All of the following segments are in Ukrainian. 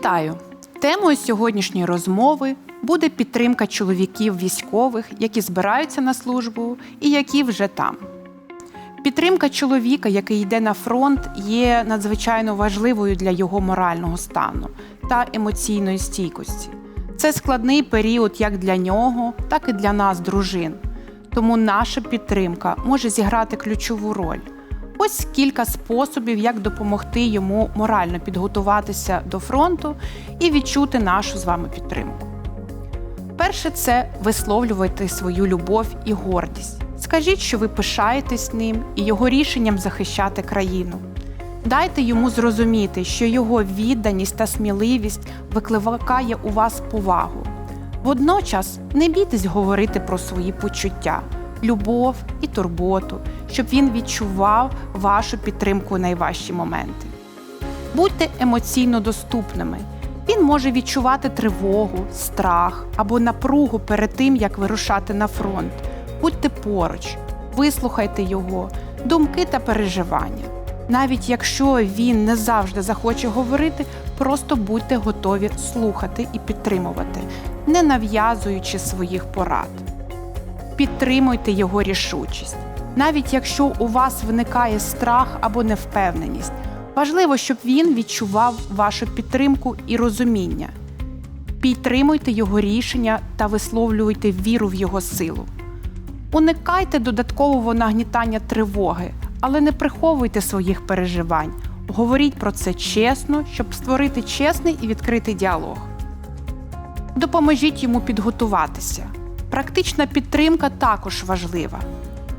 Вітаю! Темою сьогоднішньої розмови буде підтримка чоловіків військових, які збираються на службу і які вже там. Підтримка чоловіка, який йде на фронт, є надзвичайно важливою для його морального стану та емоційної стійкості. Це складний період як для нього, так і для нас, дружин. Тому наша підтримка може зіграти ключову роль. Ось кілька способів, як допомогти йому морально підготуватися до фронту і відчути нашу з вами підтримку. Перше, це висловлювати свою любов і гордість. Скажіть, що ви пишаєтесь ним і його рішенням захищати країну. Дайте йому зрозуміти, що його відданість та сміливість викликає у вас повагу. Водночас не бійтесь говорити про свої почуття, любов і турботу, щоб він відчував вашу підтримку у найважчі моменти. Будьте емоційно доступними. Він може відчувати тривогу, страх або напругу перед тим, як вирушати на фронт. Будьте поруч, вислухайте його, думки та переживання. Навіть якщо він не завжди захоче говорити, просто будьте готові слухати і підтримувати, не нав'язуючи своїх порад. Підтримуйте його рішучість. Навіть якщо у вас виникає страх або невпевненість, важливо, щоб він відчував вашу підтримку і розуміння. Підтримуйте його рішення та висловлюйте віру в його силу. Уникайте додаткового нагнітання тривоги, але не приховуйте своїх переживань. Говоріть про це чесно, щоб створити чесний і відкритий діалог. Допоможіть йому підготуватися. Практична підтримка також важлива.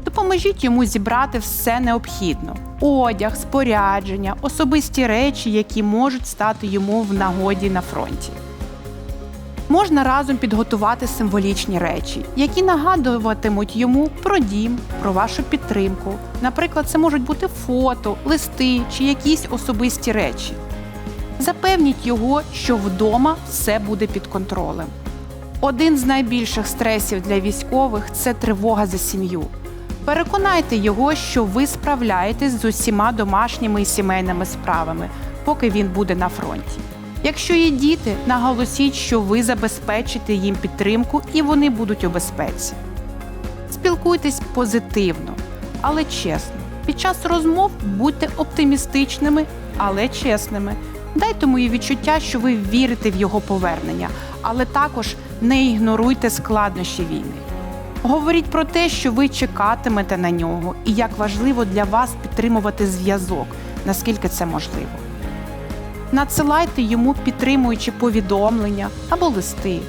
Допоможіть йому зібрати все необхідне: одяг, спорядження, особисті речі, які можуть стати йому в нагоді на фронті. Можна разом підготувати символічні речі, які нагадуватимуть йому про дім, про вашу підтримку. Наприклад, це можуть бути фото, листи чи якісь особисті речі. Запевніть його, що вдома все буде під контролем. Один з найбільших стресів для військових це тривога за сім'ю. Переконайте його, що ви справляєтесь з усіма домашніми і сімейними справами, поки він буде на фронті. Якщо є діти, наголосіть, що ви забезпечите їм підтримку і вони будуть у безпеці. Спілкуйтесь позитивно, але чесно. Під час розмов будьте оптимістичними, але чесними. Дайте мої відчуття, що ви вірите в його повернення, але також не ігноруйте складнощі війни. Говоріть про те, що ви чекатимете на нього, і як важливо для вас підтримувати зв'язок, наскільки це можливо. Надсилайте йому підтримуючі повідомлення або листи.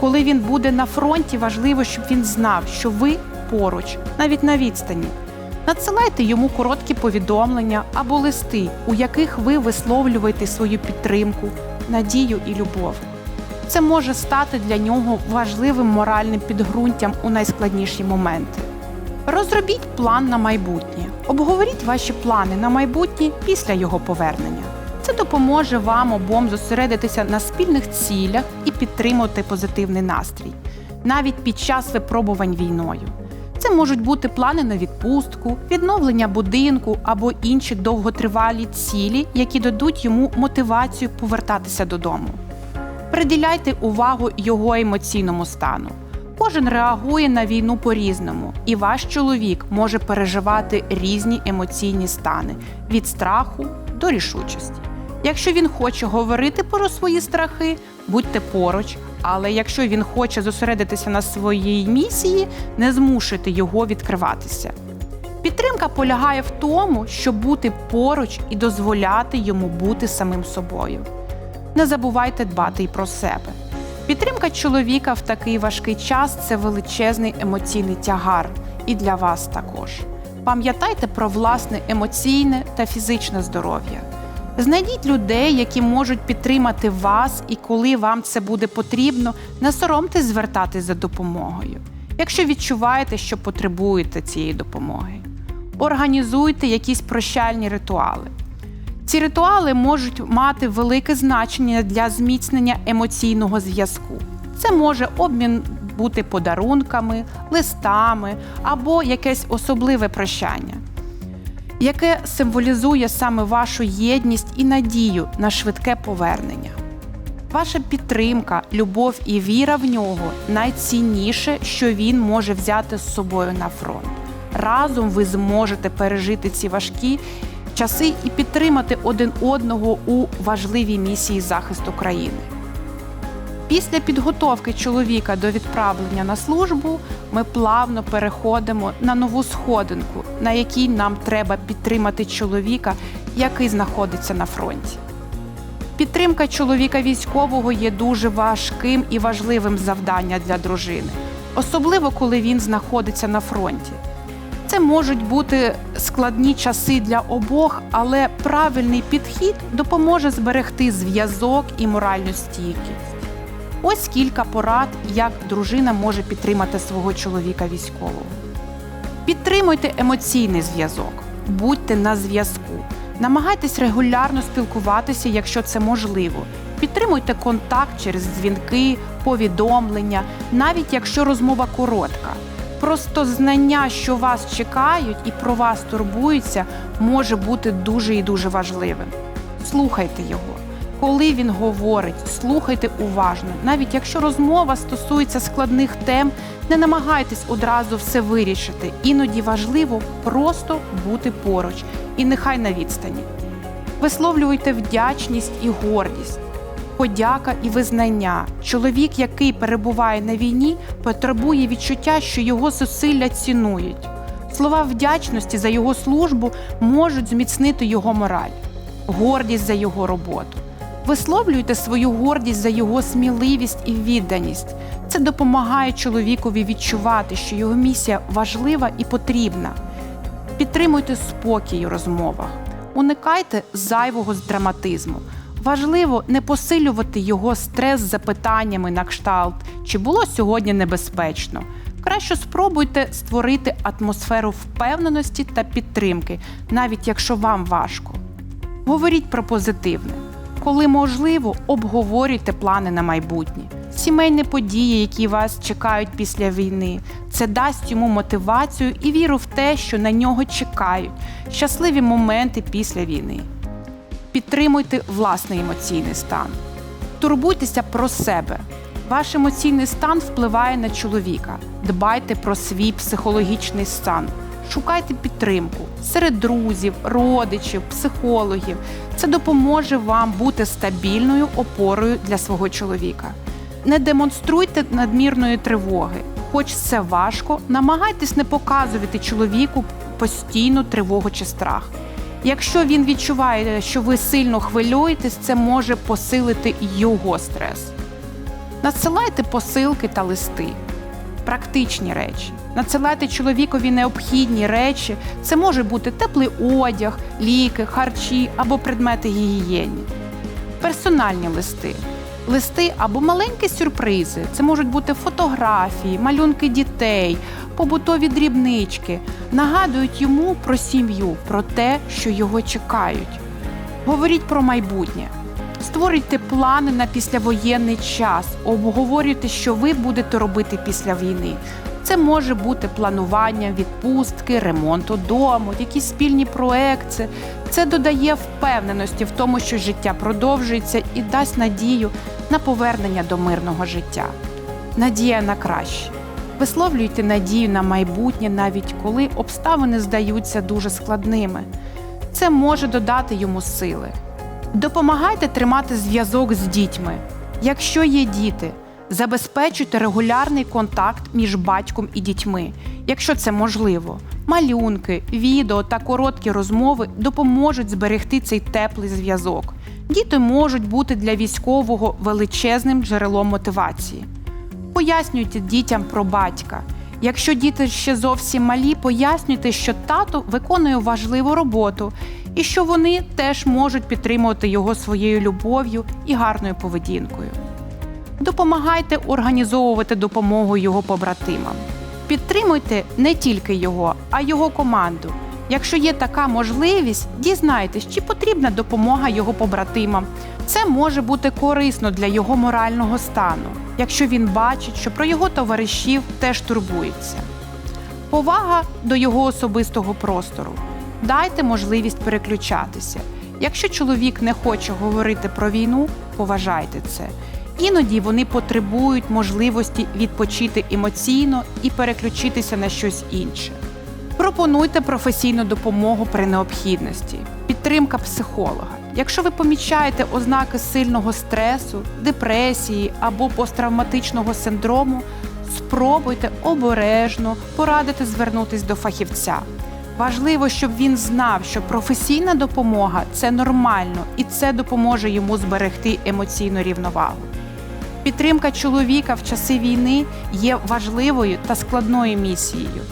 Коли він буде на фронті, важливо, щоб він знав, що ви поруч, навіть на відстані. Надсилайте йому короткі повідомлення або листи, у яких ви висловлюєте свою підтримку, надію і любов. Це може стати для нього важливим моральним підґрунтям у найскладніші моменти. Розробіть план на майбутнє. Обговоріть ваші плани на майбутнє після його повернення. Це допоможе вам обом зосередитися на спільних цілях і підтримувати позитивний настрій, навіть під час випробувань війною. Це можуть бути плани на відпустку, відновлення будинку або інші довготривалі цілі, які дадуть йому мотивацію повертатися додому. Приділяйте увагу його емоційному стану. Кожен реагує на війну по-різному, і ваш чоловік може переживати різні емоційні стани від страху до рішучості. Якщо він хоче говорити про свої страхи, будьте поруч. Але якщо він хоче зосередитися на своїй місії, не змушуйте його відкриватися. Підтримка полягає в тому, щоб бути поруч і дозволяти йому бути самим собою. Не забувайте дбати й про себе. Підтримка чоловіка в такий важкий час це величезний емоційний тягар, і для вас також. Пам'ятайте про власне емоційне та фізичне здоров'я. Знайдіть людей, які можуть підтримати вас, і коли вам це буде потрібно, не соромтесь звертатись за допомогою, якщо відчуваєте, що потребуєте цієї допомоги. Організуйте якісь прощальні ритуали. Ці ритуали можуть мати велике значення для зміцнення емоційного зв'язку. Це може обмін бути подарунками, листами або якесь особливе прощання яке символізує саме вашу єдність і надію на швидке повернення. Ваша підтримка, любов і віра в нього найцінніше, що він може взяти з собою на фронт. Разом ви зможете пережити ці важкі часи і підтримати один одного у важливій місії захисту країни. Після підготовки чоловіка до відправлення на службу ми плавно переходимо на нову сходинку, на якій нам треба підтримати чоловіка, який знаходиться на фронті. Підтримка чоловіка військового є дуже важким і важливим завданням для дружини, особливо коли він знаходиться на фронті. Це можуть бути складні часи для обох, але правильний підхід допоможе зберегти зв'язок і моральну стійкість. Ось кілька порад, як дружина може підтримати свого чоловіка військового. Підтримуйте емоційний зв'язок, будьте на зв'язку. Намагайтесь регулярно спілкуватися, якщо це можливо. Підтримуйте контакт через дзвінки, повідомлення, навіть якщо розмова коротка. Просто знання, що вас чекають і про вас турбуються, може бути дуже і дуже важливим. Слухайте його. Коли він говорить, слухайте уважно. Навіть якщо розмова стосується складних тем, не намагайтесь одразу все вирішити. Іноді важливо просто бути поруч і нехай на відстані. Висловлюйте вдячність і гордість, подяка і визнання. Чоловік, який перебуває на війні, потребує відчуття, що його зусилля цінують. Слова вдячності за його службу можуть зміцнити його мораль, гордість за його роботу. Висловлюйте свою гордість за його сміливість і відданість. Це допомагає чоловікові відчувати, що його місія важлива і потрібна. Підтримуйте спокій у розмовах, уникайте зайвого драматизму. Важливо не посилювати його стрес запитаннями на кшталт, чи було сьогодні небезпечно. Краще спробуйте створити атмосферу впевненості та підтримки, навіть якщо вам важко. Говоріть про позитивне. Коли можливо, обговорюйте плани на майбутнє, сімейні події, які вас чекають після війни. Це дасть йому мотивацію і віру в те, що на нього чекають щасливі моменти після війни. Підтримуйте власний емоційний стан. Турбуйтеся про себе. Ваш емоційний стан впливає на чоловіка. Дбайте про свій психологічний стан. Шукайте підтримку серед друзів, родичів, психологів. Це допоможе вам бути стабільною опорою для свого чоловіка. Не демонструйте надмірної тривоги, хоч це важко, намагайтесь не показувати чоловіку постійну тривогу чи страх. Якщо він відчуває, що ви сильно хвилюєтесь, це може посилити його стрес. Надсилайте посилки та листи, практичні речі. Надсилайте чоловікові необхідні речі. Це може бути теплий одяг, ліки, харчі або предмети гігієні. Персональні листи. Листи або маленькі сюрпризи. Це можуть бути фотографії, малюнки дітей, побутові дрібнички. Нагадують йому про сім'ю, про те, що його чекають. Говоріть про майбутнє. Створюйте плани на післявоєнний час, обговорюйте, що ви будете робити після війни. Це може бути планування відпустки, ремонту дому, якісь спільні проекти. Це додає впевненості в тому, що життя продовжується і дасть надію на повернення до мирного життя. Надія на краще. Висловлюйте надію на майбутнє, навіть коли обставини здаються дуже складними. Це може додати йому сили. Допомагайте тримати зв'язок з дітьми. Якщо є діти, забезпечуйте регулярний контакт між батьком і дітьми, якщо це можливо. Малюнки, відео та короткі розмови допоможуть зберегти цей теплий зв'язок. Діти можуть бути для військового величезним джерелом мотивації. Пояснюйте дітям про батька. Якщо діти ще зовсім малі, пояснюйте, що тато виконує важливу роботу і що вони теж можуть підтримувати його своєю любов'ю і гарною поведінкою. Допомагайте організовувати допомогу його побратимам. Підтримуйте не тільки його, а його команду. Якщо є така можливість, дізнайтесь, чи потрібна допомога його побратимам. Це може бути корисно для його морального стану, якщо він бачить, що про його товаришів теж турбується. Повага до його особистого простору. Дайте можливість переключатися. Якщо чоловік не хоче говорити про війну, поважайте це. Іноді вони потребують можливості відпочити емоційно і переключитися на щось інше. Пропонуйте професійну допомогу при необхідності, підтримка психолога. Якщо ви помічаєте ознаки сильного стресу, депресії або посттравматичного синдрому, спробуйте обережно порадити звернутись до фахівця. Важливо, щоб він знав, що професійна допомога це нормально і це допоможе йому зберегти емоційну рівновагу. Підтримка чоловіка в часи війни є важливою та складною місією.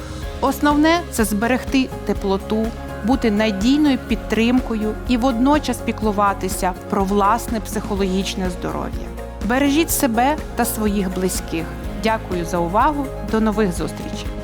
Основне це зберегти теплоту, бути надійною підтримкою і водночас піклуватися про власне психологічне здоров'я. Бережіть себе та своїх близьких. Дякую за увагу. До нових зустрічей!